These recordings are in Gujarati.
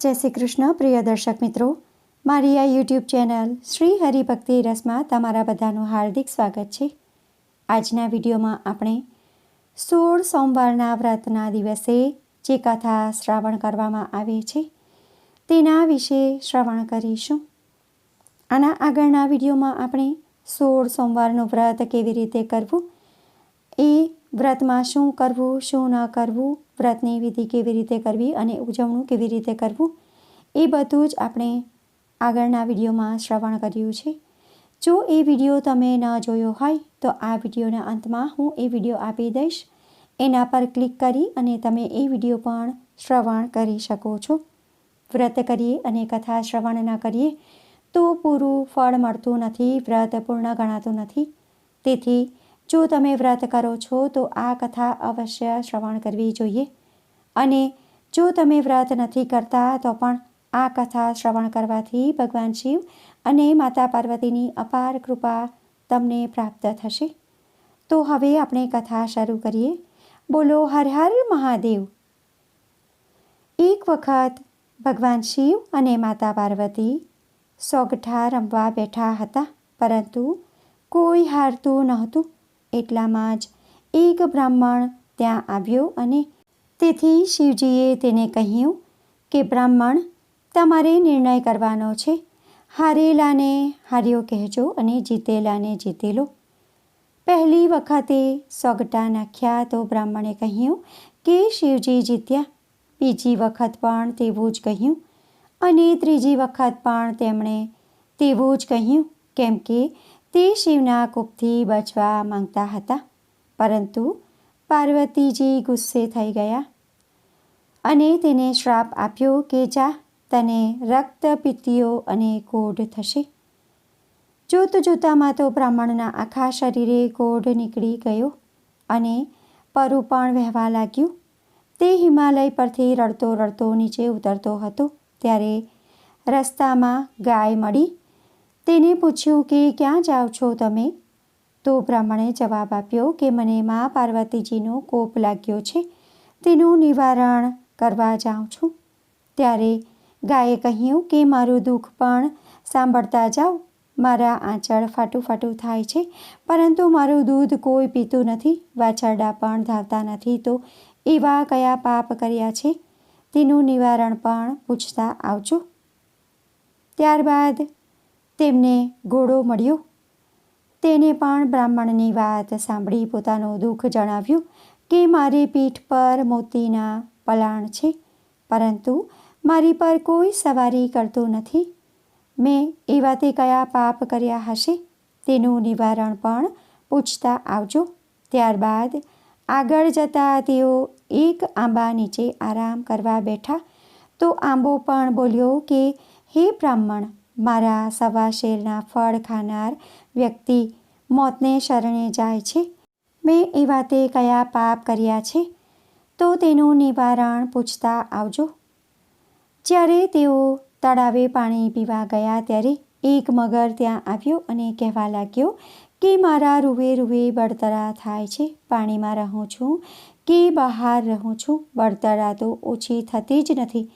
જય શ્રી કૃષ્ણ, પ્રિય દર્શક મિત્રો. મારી આ યુટ્યુબ ચેનલ શ્રી હરિભક્તિ રસમાં તમારા બધાનું હાર્દિક સ્વાગત છે. આજના વિડીયોમાં આપણે સોળ સોમવારના વ્રતના દિવસે જે કથા શ્રાવણ કરવામાં આવે છે, તેના વિશે શ્રવણ કરીશું. આના આગળના વિડીયોમાં આપણે સોળ સોમવારનું વ્રત કેવી રીતે કરવું એ વ્રતમાં શું કરવું, શું ન કરવું, વ્રતની વિધિ કેવી રીતે કરવી અને ઉજવણું કેવી રીતે કરવું, એ બધું જ આપણે આગળના વિડીયોમાં શ્રવણ કર્યું છે. જો એ વીડિયો તમે ન જોયો હોય, તો આ વિડીયોના અંતમાં હું એ વીડિયો આપી દઈશ. એના પર ક્લિક કરી અને તમે એ વીડિયો પણ શ્રવણ કરી શકો છો. વ્રત કરીએ અને કથા શ્રવણ ન કરીએ, તો પૂરું ફળ મળતું નથી, વ્રત પૂર્ણ ગણાતું નથી. તેથી જો તમે વ્રત કરો છો, તો આ કથા અવશ્ય શ્રવણ કરવી જોઈએ. અને જો તમે વ્રત નથી કરતા, તો પણ આ કથા શ્રવણ કરવાથી ભગવાન શિવ અને માતા પાર્વતીની અપાર કૃપા તમને પ્રાપ્ત થશે. તો હવે આપણે કથા શરૂ કરીએ. બોલો, હર હર મહાદેવ. એક વખત ભગવાન શિવ અને માતા પાર્વતી સોગઠા રમવા બેઠા હતા, પરંતુ કોઈ હારતું નહોતું. એટલામાં જ એક બ્રાહ્મણ ત્યાં આવ્યો અને તેથી શિવજીએ તેને કહ્યું કે, બ્રાહ્મણ, તમારે નિર્ણય કરવાનો છે. હારેલાને હાર્યો કહેજો અને જીતેલાને જીતેલો પહેલી વખતે સોગટા નાખ્યા તો બ્રાહ્મણે કહ્યું કે, શિવજી જીત્યા. બીજી વખત પણ તેવું જ કહ્યું અને ત્રીજી વખત પણ તેમણે તેવું જ કહ્યું, કેમ કે તે શિવના કૂપથી બચવા માંગતા હતા, પરંતુ પાર્વતીજી ગુસ્સે થઈ ગયા અને તેને શ્રાપ આપ્યો કે જા, તને રક્ત પીતીઓ અને કોઢ થશે. જોત જોતામાં તો બ્રાહ્મણના આખા શરીરે કોઢ નીકળી ગયો અને પરુ પણ વહેવા લાગ્યું. તે હિમાલય પરથી રડતો રડતો નીચે ઉતરતો હતો, ત્યારે રસ્તામાં ગાય મળી તેને પૂછ્યું કે ક્યાં જાઓ છો તમે? તો બ્રાહ્મણે જવાબ આપ્યો કે મને મા પાર્વતીજીનો કોપ લાગ્યો છે, તેનું નિવારણ કરવા જાઉં છું. ત્યારે ગાયે કહ્યું કે મારું દુઃખ પણ સાંભળતા જાઓ. મારા આંચળ ફાટું ફાટું થાય છે, પરંતુ મારું દૂધ કોઈ પીતું નથી, વાછરડા પણ ધાવતા નથી, તો એવા કયા પાપ કર્યા છે? તેનું નિવારણ પણ પૂછતા આવજો. ત્યારબાદ તેમને ઘોડો મળ્યો. તેને પણ બ્રાહ્મણની વાત સાંભળી પોતાનું દુઃખ જણાવ્યું કે મારી પીઠ પર મોતીના પલાણ છે, પરંતુ મારી પર કોઈ સવારી કરતું નથી. મેં એવા તે કયા પાપ કર્યા હશે તેનું નિવારણ પણ પૂછતા આવજો. ત્યારબાદ આગળ જતાં તેઓ એક આંબા નીચે આરામ કરવા બેઠા તો આંબો પણ બોલ્યો કે, હે બ્રાહ્મણ મારા સવા શેરના ફળ ખાનાર વ્યક્તિ મોતને શરણે જાય છે. મેં એવા તે કયા પાપ કર્યા છે? તો તેનું નિવારણ પૂછતા આવજો. જ્યારે તેઓ તળાવે પાણી પીવા ગયા ત્યારે એક મગર ત્યાં આવ્યો અને કહેવા લાગ્યો કે મારા રૂવે રૂવે બળતરા થાય છે. પાણીમાં રહું છું કે બહાર રહું છું? બળતરા તો ઓછી થતી જ નથી.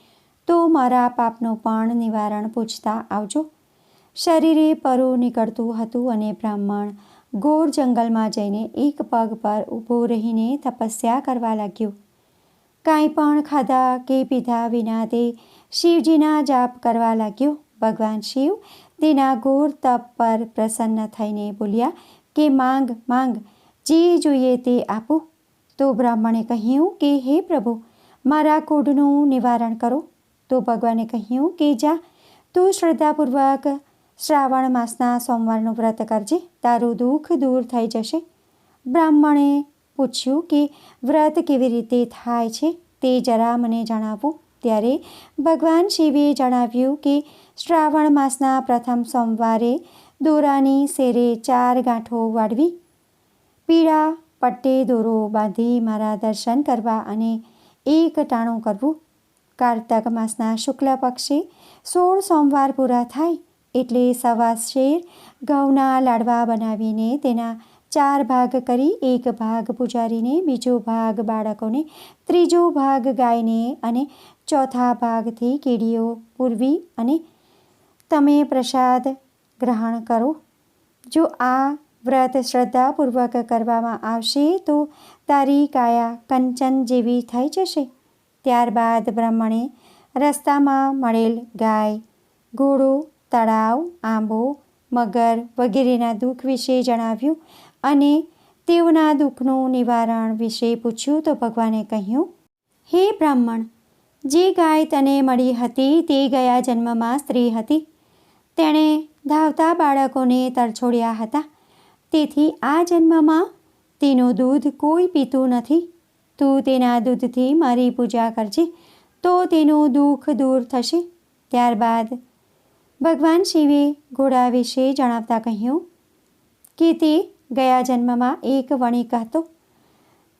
તો મારા પાપનું પણ નિવારણ પૂછતા આવજો. શરીરે પરું નીકળતું હતું અને બ્રાહ્મણ ઘોર જંગલમાં જઈને એક પગ પર ઊભો રહીને તપસ્યા કરવા લાગ્યો. કાંઈ પણ ખાધા કે પીધા વિના તે શિવજીના જાપ કરવા લાગ્યો. ભગવાન શિવ તેના ઘોર તપ પર પ્રસન્ન થઈને બોલ્યા, કે માંગ માંગ, જે જોઈએ તે આપો. તો બ્રાહ્મણે કહ્યું કે, હે પ્રભુ, મારા કોઢનું નિવારણ કરો. તો ભગવાને કહ્યું કે જા, તું શ્રદ્ધાપૂર્વક શ્રાવણ માસના સોમવારનું વ્રત કરજે, તારું દુઃખ દૂર થઈ જશે. બ્રાહ્મણે પૂછ્યું કે વ્રત કેવી રીતે થાય છે તે જરા મને જણાવો. ત્યારે ભગવાન શિવે જણાવ્યું કે શ્રાવણ માસના પ્રથમ સોમવારે દોરાની શેરે ચાર ગાંઠો વાળવી, પીળા પટ્ટે દોરો બાંધી મારા દર્શન કરવા અને એક ટાણું કરવું. કારતક માસના શુક્લ પક્ષે સોળ સોમવાર પૂરા થાય એટલે સવા શેર ઘઉંના લાડવા બનાવીને તેના ચાર ભાગ કરી એક ભાગ પૂજારીને બીજો ભાગ બાળકોને ત્રીજો ભાગ ગાયને અને ચોથા ભાગથી કીડીઓ પૂરવી અને તમે પ્રસાદ ગ્રહણ કરો. જો આ વ્રત શ્રદ્ધાપૂર્વક કરવામાં આવશે તો તારી કાયા કંચન જેવી થઈ જશે. ત્યારબાદ બ્રાહ્મણે રસ્તામાં મળેલ ગાય, ઘોડો, તળાવ, આંબો, મગર વગેરેના દુઃખ વિશે જણાવ્યું અને તેઓના દુઃખનું નિવારણ વિશે પૂછ્યું તો ભગવાને કહ્યું, હે બ્રાહ્મણ, જે ગાય તને મળી હતી તે ગયા જન્મમાં સ્ત્રી હતી. તેણે ધાવતા બાળકોને તરછોડ્યા હતા. તેથી આ જન્મમાં તેનું દૂધ કોઈ પીતું નથી. તું તેના દૂધથી મારી પૂજા કરજે. તો તેનું દુઃખ દૂર થશે. ત્યારબાદ ભગવાન શિવે ઘોડા વિશે જણાવતા કહ્યું કે તે ગયા જન્મમાં એક વણિક હતો.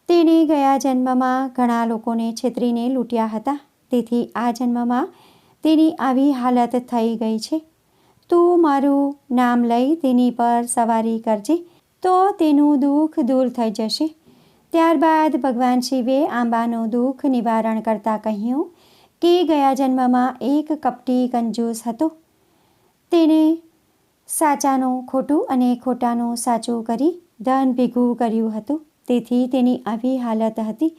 તેણે ગયા જન્મમાં ઘણા લોકોને છેતરીને લૂંટ્યા હતા. તેથી આ જન્મમાં તેની આવી હાલત થઈ ગઈ છે. તું મારું નામ લઈ તેની પર સવારી કરજે તો તેનું દુઃખ દૂર થઈ જશે. ત્યારબાદ ભગવાન શિવે આંબાનું દુઃખ નિવારણ કરતાં કહ્યું કે ગયા જન્મમાં એક કપટી કંજૂસ હતો. તેણે સાચાનું, ખોટું અને ખોટાનું સાચું કરી ધન ભેગું કર્યું હતું. તેથી તેની આવી હાલત હતી.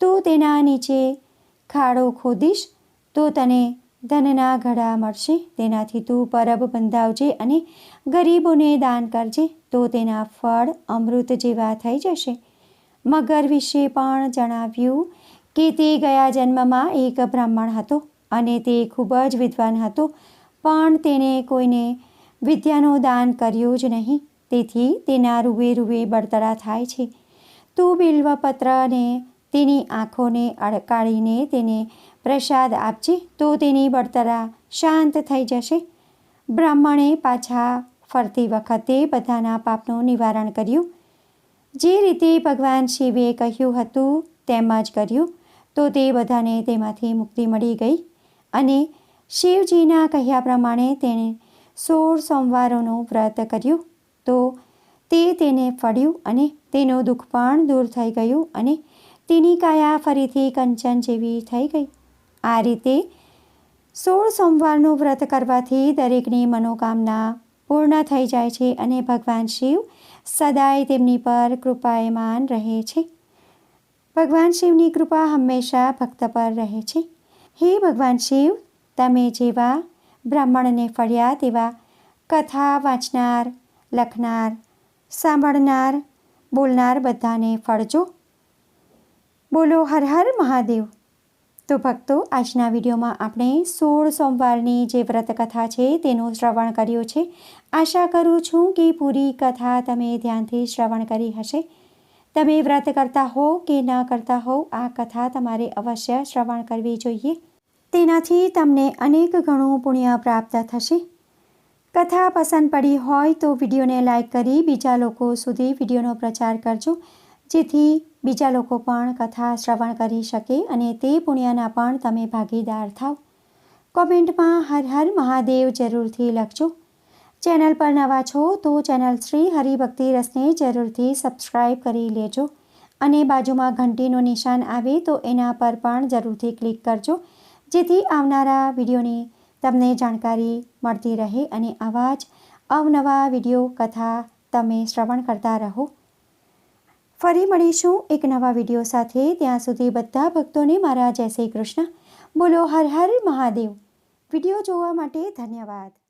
તું તેના નીચે ખાડો ખોદીશ, તો તને ધનના ઘડા મળશે. તેનાથી તું પરબ બંધાવજે અને ગરીબોને દાન કરજે, તો તેના ફળ અમૃત જેવા થઈ જશે. મગર વિશે પણ જણાવ્યું કે તે ગયા જન્મમાં એક બ્રાહ્મણ હતો અને તે ખૂબ જ વિદ્વાન હતો, પણ તેણે કોઈને વિદ્યાનું દાન કર્યું જ નહીં. તેથી તેના રૂવે રૂવે બળતરા થાય છે. તું બિલ્વપત્રને તેની આંખોને અડકાળીને તેને પ્રસાદ આપજે તો તેની બળતરા શાંત થઈ જશે. બ્રાહ્મણે પાછા ફરતી વખતે બધાના પાપનું નિવારણ કર્યું. જે રીતે ભગવાન શિવે કહ્યું હતું તેમ જ કર્યું, તો તે બધાને તેમાંથી મુક્તિ મળી ગઈ અને શિવજીના કહ્યા પ્રમાણે તેણે સોળ સોમવારોનું વ્રત કર્યું. તો તે તેને ફળ્યું અને તેનું દુઃખ પણ દૂર થઈ ગયું અને તેની કાયા ફરીથી કંચન જેવી થઈ ગઈ. આ રીતે સોળ સોમવારનું વ્રત કરવાથી દરેકની મનોકામના પૂર્ણ થઈ જાય છે અને ભગવાન શિવ સદાય તેમની પર કૃપાયમાન રહે છે. ભગવાન શિવની કૃપા હંમેશા ભક્ત પર રહે છે. હે ભગવાન શિવ, તમે જેવા બ્રાહ્મણને ફળ્યા તેવા કથા વાંચનાર, લખનાર, સાંભળનાર, બોલનાર બધાને ફળજો. બોલો હર હર મહાદેવ. તો ભક્તો, આજના વિડીયોમાં આપણે સોળ સોમવારની જે વ્રત કથા છે તેનું શ્રવણ કર્યું છે. આશા કરું છું કે પૂરી કથા તમે ધ્યાનથી શ્રવણ કરી હશે. તમે વ્રત કરતા હો કે ન કરતા હો, આ કથા તમારે અવશ્ય શ્રવણ કરવી જોઈએ. તેનાથી તમને અનેક ઘણું પુણ્ય પ્રાપ્ત થશે. કથા પસંદ પડી હોય તો વિડીયોને લાઇક કરી બીજા લોકો સુધી વિડીયોનો પ્રચાર કરજો. જેથી બીજા લોકો પણ કથા શ્રવણ કરી શકે અને તે પુણ્યના પણ તમે ભાગીદાર થાવ. કોમેન્ટમાં હર હર મહાદેવ જરૂરથી લખજો. ચેનલ પર નવા છો તો ચેનલ શ્રી હરિભક્તિ રસને જરૂરથી સબસ્ક્રાઈબ કરી લેજો અને બાજુમાં ઘંટીનું નિશાન આવે તો એના પર પણ જરૂરથી ક્લિક કરજો, જેથી આવનારા વિડીયોની તમને જાણકારી મળતી રહે અને આવા જ અવનવા વીડિયો કથા તમે શ્રવણ કરતા રહો. ફરી મળીશું એક નવા વીડિયો સાથે. ત્યાં સુધી બધા ભક્તોને મારા જય શ્રી કૃષ્ણ. બોલો હર હર મહાદેવ. વીડિયો જોવા માટે ધન્યવાદ.